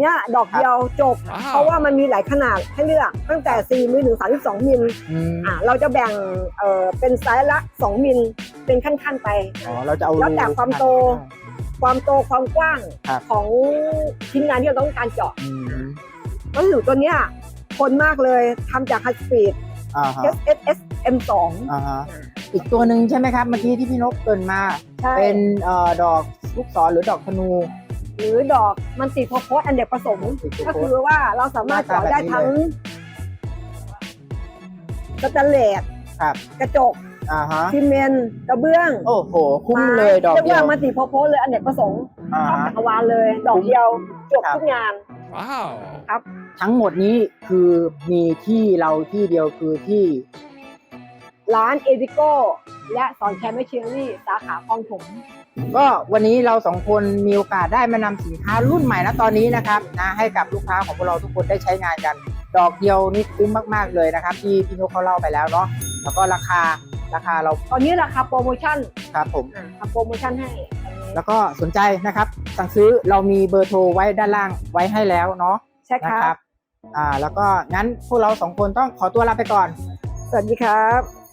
เนี่ยดอกเดียวจบเพราะว่ามันมีหลายขนาดให้เลือกตั้งแต่ 4มิลถึง32มิลอืมอะเราจะแบ่งเอ่อเป็นไซส์ละ 2มิลเป็นขั้นๆไป อ๋อเราจะเอาแล้วแต่ความโต ความโตความกว้างครับของชิ้นงานที่เราต้องการเจาะอืมวัสดุตัวเนี้ยทนมากเลยทำจากไฮสปีด อ่าฮะ SSS M2 อ่าฮะอีกตัวหนึ่งใช่ไหมครับเมื่อกี้ที่พี่นกเกรินมา ใช่เป็นเอ่อดอกลูกศรหรือดอกธนู หรือดอกมันติโพโพสอันเด็กผสม ก็คือว่าเราสามารถเจาะได้ทั้งสแตนเลสครับกระจกอ่าฮะซีเมนต์กระเบื้องโอ้โห คุ้มเลยดอกเรียกเดียว่าวมันติโพโพสเลยอันเด็กผสมอ่าครอบฮะจักรวาลเลย ดอกเดียวจบครับทุกงาน Wow. ทั้งหมดนี้คือมีที่เราที่เดียวคือที่ ร้านเอวิโกและสอนแคมเมชเชอรี่สาขาคลองถม ก็วันนี้เราสองคนมีโอกาสได้มานำสินค้ารุ่นใหม่นะตอนนี้นะครับนะให้กับลูกค้าของพวกเราทุกคนได้ใช้งานกัน ดอกเดียวนี่คุ้มมากๆเลยนะครับที่พี่นกเขาเล่าไปแล้วเนาะแล้วก็ราคาราคาเราตอนนี้ราคาโปรโมชั่นครับผมอะทำโปรโมชั่นให้ตอนนี้แล้วก็สนใจนะครับ สั่งซื้อเรามีเบอร์โทรไว้ด้านล่างไว้ให้แล้วเนาะใช่นะคครัรับบอ่าแล้วก็งั้นพวกเราสองคนต้องขอตัวลาไปก่อน สวัสดีครับ